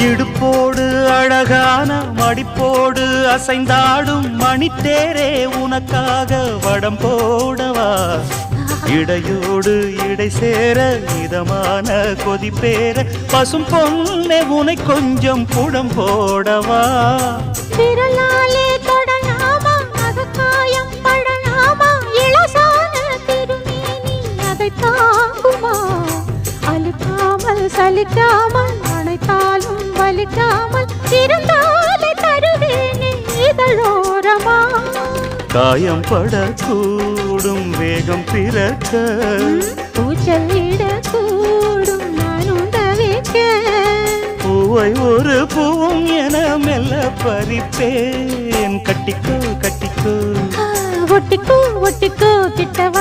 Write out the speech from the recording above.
இடுப்போடு அழகான மடிப்போடு அசைந்தாடும் மணித்தேரே உனக்காக வடம் போடவா? இடையோடு இடை சேர இதமான கொதிப்பேர பசும் பொண்ணே உனை கொஞ்சம் புடம் போடவா? சலிக்காமல் அனைத்தாலும் அழுக்காமல் இருந்தாலே தருவேனே இதழோரமா காயம் படக்கூடும் வேகம் பிறக்க. பூச்சலிடக்கூடும் நானும் தவிக்க பூவை ஒரு பூவும் என மெல்ல பறிப்பேன். கட்டிக்கோ கட்டிக்கோ. ஒட்டிக்கோ ஒட்டிக்கோ கிட்டவா. கட்ட